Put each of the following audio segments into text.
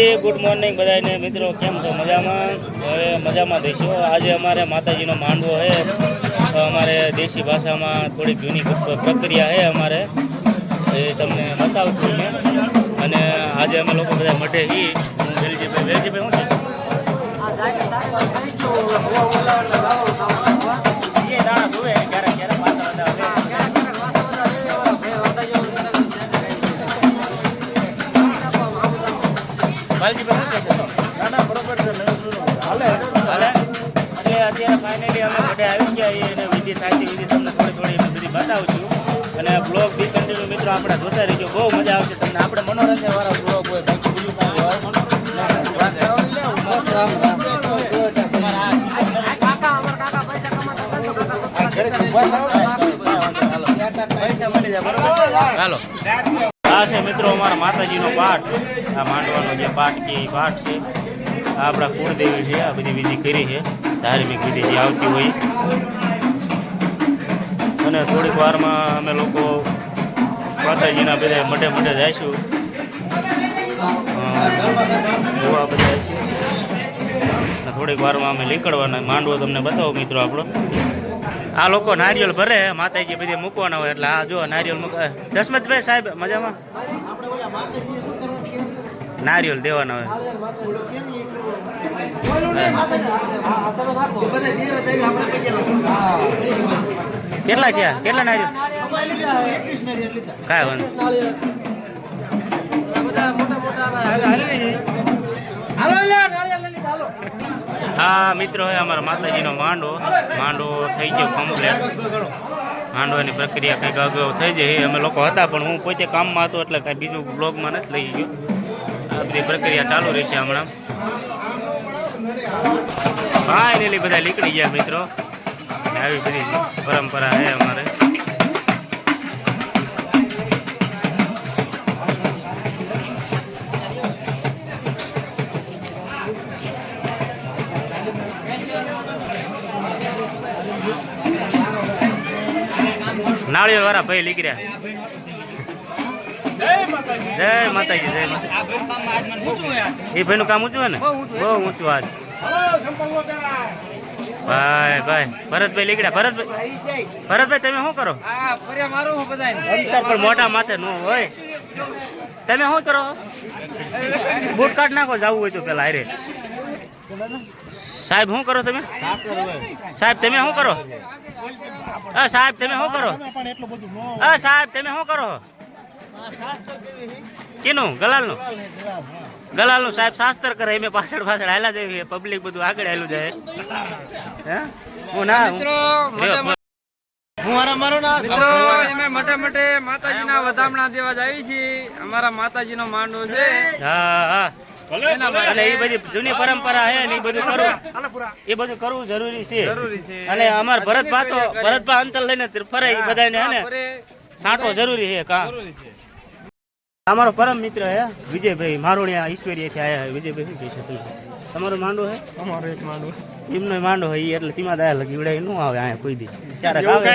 માતાજી good morning બધાને. મિત્રો, કેમ છો? મજામાં? હવે મજામાં દઈશું આજે અમારે માતાજીનો માંડવો છે. તો અમારે દેશી ભાષામાં થોડીક જૂની પ્ર- પ્રક્રિયા છે અમારે. એ તમને બતાવું છું મેં. અને આજે અમે લોકો બધા મઢે હી હું વેલજીભાઈ. વેલજીભાઈ, શું છે? દાણા ધોવે વાલજીભાઈ શું કહેશો? હાલે એટલે અત્યારે ફાઇનલી અમે બધે આવી ગયા અને વિધિ થાય છે. વિધિ તમને થોડી થોડી એવી બધી બતાવું છું. અને બ્લોગ બી કન્ટિન્યુ મિત્રો આપણે જોતા રહીજો. બહુ મજા આવશે તમને. આપણે મનોરંજન વાળા બ્લોગ હોય બાકી બીજું કાંઈ હોય. પૈસા મળી જાય બરોબર? હાલો. આ છે મિત્રો અમારા માતાજીનો પાઠ. આ માંડવાનો જે પાઠ કે એ પાઠ છે. આ આપણા કુળદેવી છે, આ બધી વિધિ કરી છે. ધાર્મિક વિધિ જે આવતી હોય. અને થોડીક વારમાં અમે લોકો માતાજીના બધા મઢે મઢે જઈશું. જોવા બધા થોડીક વારમાં અમે નીકળવાના. માંડવો તમને બતાવો મિત્રો આપણો. આ લોકો નારિયેલ ભરે માતાજી બધી મૂકવાના હોય એટલે આ જો નારિયેલ મૂકે જસમતભાઈ સાહેબ, મજામાં? નારિયેલ દેવાના હોય. કેટલા છે કેટલા નારિયેલ? કાંઈ વાંધો હા, મિત્રો, હવે અમારા માતાજીનો માંડવો માંડવો થઈ ગયો કમ્પ્લેટ માંડવાની પ્રક્રિયા કંઈક અગાઉ થઈ જાય અમે લોકો હતા, પણ હું પોતે કામમાં હતો, એટલે કાંઈ બીજું બ્લોગમાં નથી લઈ ગયો. આ બધી પ્રક્રિયા ચાલુ રહી છે હમણાં. ફાઇનલી બધા નીકળી ગયા, મિત્રો. આવી બધી પરંપરા છે અમારે. નાળિયેર વાળા ભાઈ નીકળ્યા. જય માતાજી. જય માતાજી એ ભાઈનું કામ ઊંચું ને? બહુ ઊંચું આજ. ભાઈ ભાઈ ભરતભાઈ લીકડ્યા ભરતભાઈ ભરતભાઈ તમે શું કરો? પણ મોટા માથે નો હોય. તમે શું કરો? બૂટ કાઢ નાખો જવું હોય તો પેલા હારે. સાહેબ શું કરો તમે? સાહેબ તમે શું કરો? હા સાહેબ તમે શું કરો? હા સાહેબ તમે શું કરો? કેનું? ગલાલનું? ગલાલનું સાહેબ શાસ્ત્ર કરે એમ પાછળ પાછળ હાલા જઈએ પબ્લિક બધું આગળ હાલું જાય હું? ના મઠે મઠે માતાજીના વધામણા દેવા જ આવી છીએ અમારા માતાજીનો માંડો છે. હા હા. માટે અને એ બધી જૂની પરંપરા છે ને એ બધું કરવું. એ બધું કરવું જરૂરી છે. અને અમાર ભરતભા તો ભરતભા અંતર લઈને ફરે એ બધાને હે ને? સાંટો જરૂરી છે કા? અમારો પરમ મિત્ર હે વિજયભાઈ મારોણિયા ઈશ્વરીયથી આયા હે. વિજયભાઈ શું કહે છે તમારો માંડો હે? અમારો એક માંડો એમનો માંડો હોય એટલે તીમા દયા લગી ઉડાયનું આવે અહીંયા કોઈ દી. ક્યારેક આવે.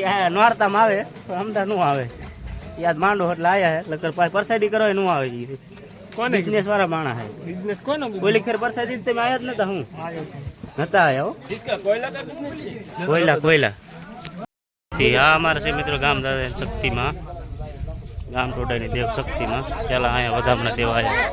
એ નોરતામાં આવે અમદાવાદનું આવે. યાદ માંડો એટલે આયા હે લગર પાસે પરસાદી કરો નું આવે કોને બિઝનેસ વાળા માણા હે બિઝનેસ કોનો ઓલી ખેર પરસાદી તમે આયા જ નતા હું નતા આયા હો કોયલા કોયલા થી આ અમારા છે મિત્રો ગામ દાદા શક્તિમાં ગામ ટોડાની દેવ શક્તિમાં પેલા અહીંયા વધામણા દેવા આવ્યા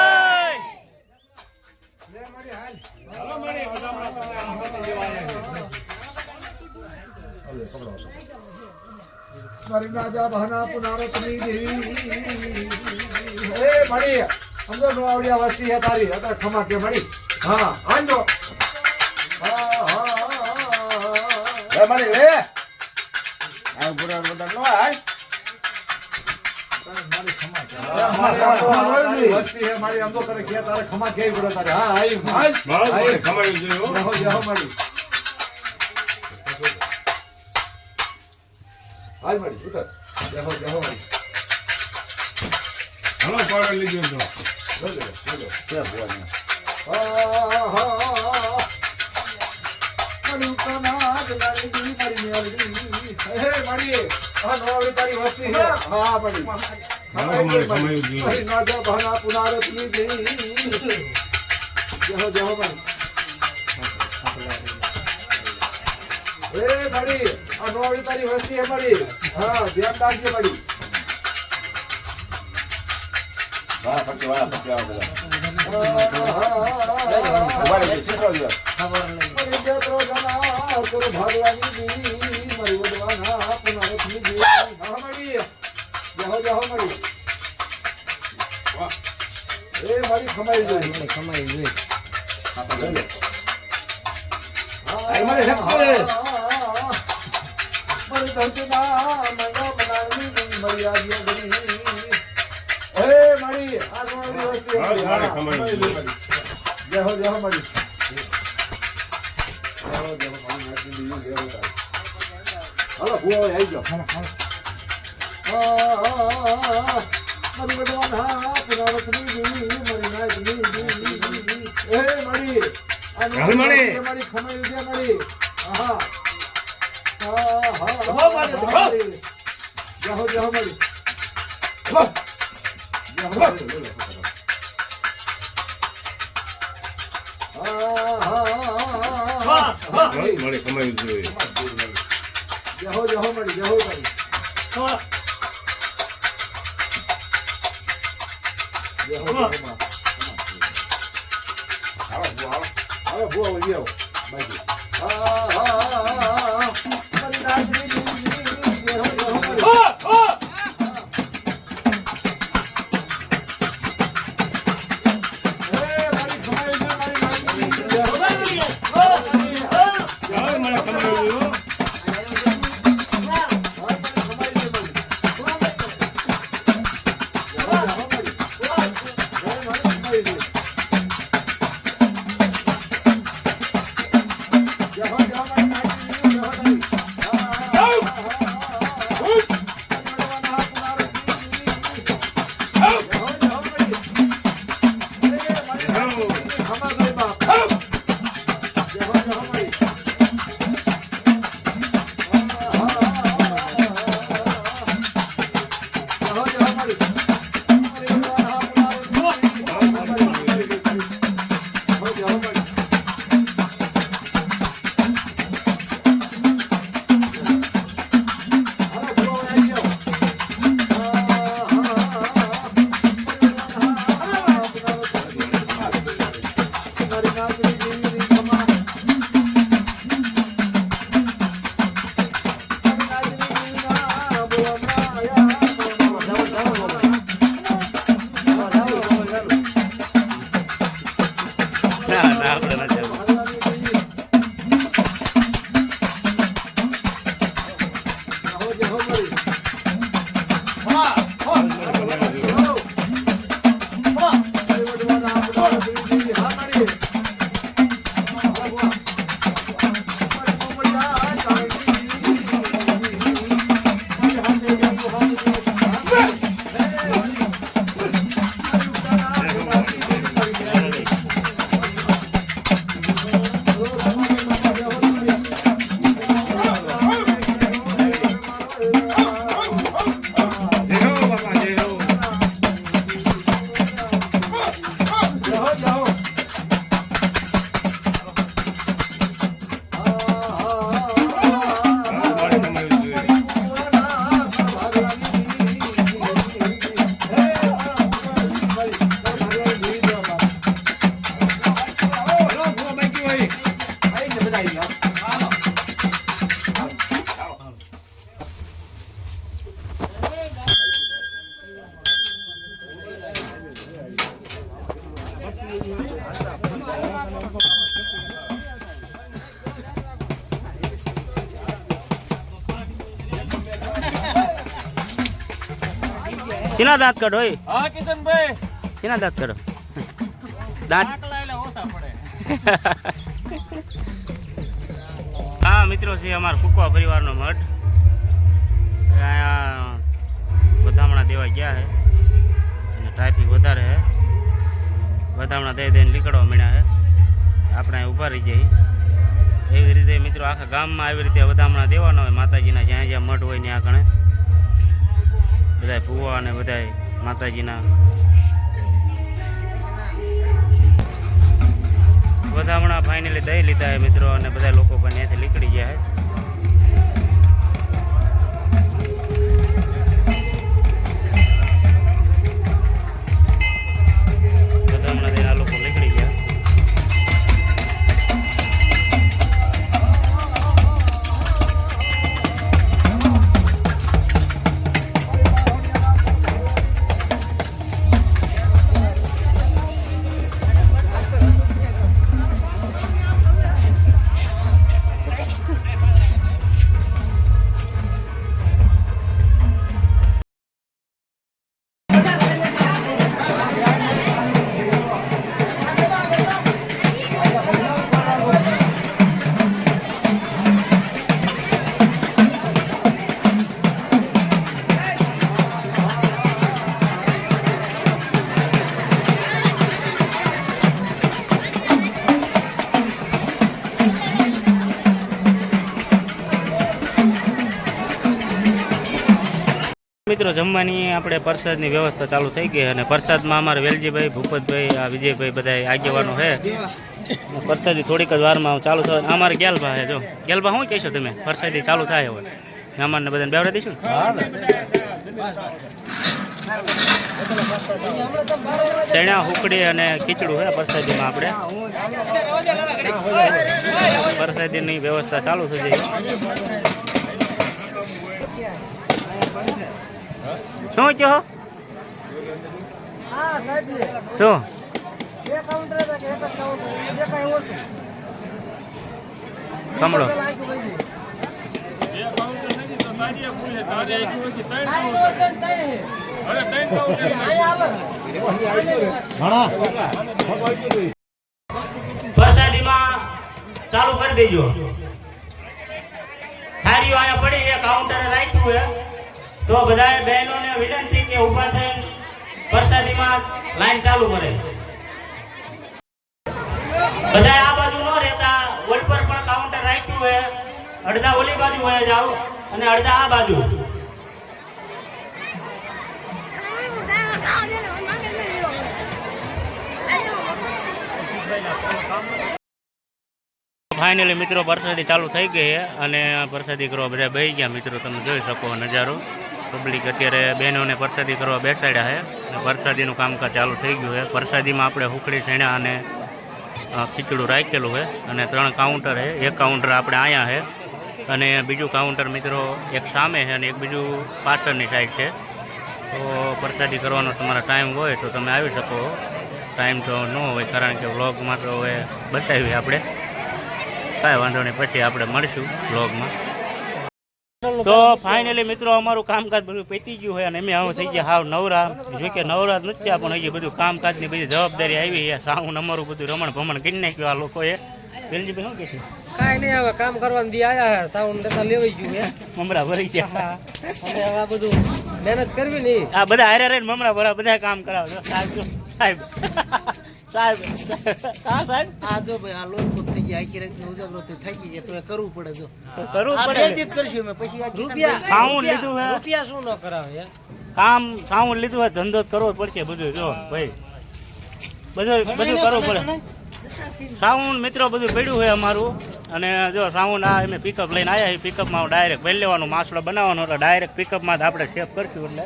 સ્વર્ગરાજા બહના પુનારતની દેવી એ મળી અંદર નો આવડિયા વસ્તી હે તારી? અત્યારે ખમા કે મળી હા આંજો હા હા, મારી લે આ પૂરા બધા નો આય મારી. આમ તો કરે કે તારે ખમા કેવી પડે તારે હા આઈ હાલ જહો જહો મારી હાલ મારી તારી વસ્તી હે મારી. હા પછી વાળા. પછી આવો બધા. જય હો જય હો મળી હાલો ભૂવા આવી જાઓ મારી ભગવાન હા પુનરાવર્તની દેવી મારી નાયકની દેવી એ મળી મળી. મારી ખમાઈ દે મળી હા હા હો મારી, હો. જાહો જાહો મળી હો મળી હા હા હા જહો જહો મળી જહો મળી જહો માં હવે બુઆ વળી આવો શીના દાંત કાઢો ઓય? હા કિશનભાઈ. શીના દાંત કાઢો? દાંત. ઓછા પડે હા મિત્રો છે અમારા કુકવા પરિવારનો મઠ. અહીંયા વધામણા દેવા ગયા છે. અને ટ્રાફિક વધારે છે. વધામણા દઈ દઈને નીકળવા મળ્યા છે. આપણે ઊભા રહી જઈએ. એવી રીતે મિત્રો આખા ગામમાં આવી રીતે વધામણા દેવાના હોય માતાજીના જ્યાં જ્યાં મઠ હોય ત્યાં કણે બધાય ભૂવા અને બધાય માતાજીના. વધામણા ફાઇનલી દઈ લીધા મિત્રો અને બધા લોકો પણ ત્યાંથી નીકળી ગયા છે. જમવાની આપણે પ્રસાદની વ્યવસ્થા ચાલુ થઈ ગઈ અને પ્રસાદમાં અમારે વેલજીભાઈ, ભૂપતભાઈ, આ વિજયભાઈ બધા આગેવાનો છે. પ્રસાદી થોડીક જ વારમાં ચાલુ થાય અમારે ગેલભા છે, જો. ગેલભા શું કહેશો તમે? પ્રસાદી ચાલુ થાય હવે. મહેમાનને બધાને બેવડા દઈશું? ચણા, હુકડી અને ખીચડું છે પ્રસાદીમાં આપણે. પ્રસાદીની વ્યવસ્થા ચાલુ થઈ જાય શું કહો? શું? સાંભળો. પ્રસાદીમાં ચાલુ કરી દેજો. થારીઓ અહીંયા પડી છે કાઉન્ટરે રાખ્યું છે. તો બધા બહેનોને વિનંતી કે ઊભા થઈને પ્રસાદીમાં લાઈન ચાલુ કરે. બધા આ બાજુ ન રહેતા ઓલ પર પણ કાઉન્ટર રાખ્યું હોય અડધા ઓલી બાજુ વયા જાઓ અને અડધા આ બાજુ. ફાઇનલી મિત્રો પ્રસાદી ચાલુ થઈ ગઈ અને પ્રસાદી કરવા બધા બે ગયા. મિત્રો, તમે જોઈ શકો નજારો. પબ્લિક અત્યારે બહેનોને પ્રસાદી કરવા બેસાડ્યા છે અને પ્રસાદીનું કામકાજ ચાલુ થઈ ગયું છે. પ્રસાદીમાં આપણે હુકડી શેણા અને ખીચડું રાખેલું છે અને ત્રણ કાઉન્ટર છે. એક કાઉન્ટર આપણે અહીંયા છે અને બીજું કાઉન્ટર મિત્રો એક સામે છે અને એક બીજું પાછળની સાઈડ છે. તો પ્રસાદી કરવાનો તમારા ટાઈમ હોય તો તમે આવી શકો. ટાઈમ તો ન હોય કારણ કે વ્લોગમાં તો હવે બતાવીએ આપણે કાંઈ વાંધો નહીં, પછી આપણે મળીશું વ્લોગમાં તો ફાઇનલી મિત્રો અમારું કામકાજ બધું પતી ગયું હોય અને અમે આવું થઈ ગયા હાવ નવરા. જો કે નવરા જ નથી પણ હજી બધું કામકાજની બધી જવાબદારી આવી છે. સાઉન્ડ અમારું બધું રમણ ભમણ કરી નાખ્યું આ લોકોએ. વેલજીભાઈ શું કહે છે? કાંઈ નહીં હવે કામ કરવાનું દી આયા સાઉન સાઉન્ડ દેતા લેવાઈ ગયું હે મમરા ભરી ગયા. અને આ બધું મહેનત કરવી ને આ બધા હારે રહીને મમરા ભરા બધા કામ કરાવો. સાહેબ સાહેબ. સાહેબ હા સાહેબ? આ જો ભાઈ આ લોન થઈ ગયા આખી થઈ એ કરવું પડે જો. કરવું આ પડે. બે કરશું અમે પછી આ રૂપિયા સાઉન્ડ લીધું હે. રૂપિયા શું ન કરાવે યાર કામ સાઉન્ડ લીધું હોય ધંધો કરવો પડશે બધું જો ભાઈ. બધું બધું કરવું પડે. સાઉન્ડ મિત્રો બધું પડ્યું હોય અમારું. અને જો સાઉન્ડ આ અમે પિકઅપ લઈને આવ્યા છીએ. પિકઅપમાં ડાયરેક્ટ ભરી લેવાનું માસડો બનાવવાનો એટલે ડાયરેક્ટ પિકઅપમાં જ આપણે સેફ કરશું એટલે.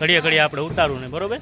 ઘડીએ ઘડીએ આપણે ઉતારવું ને બરોબર?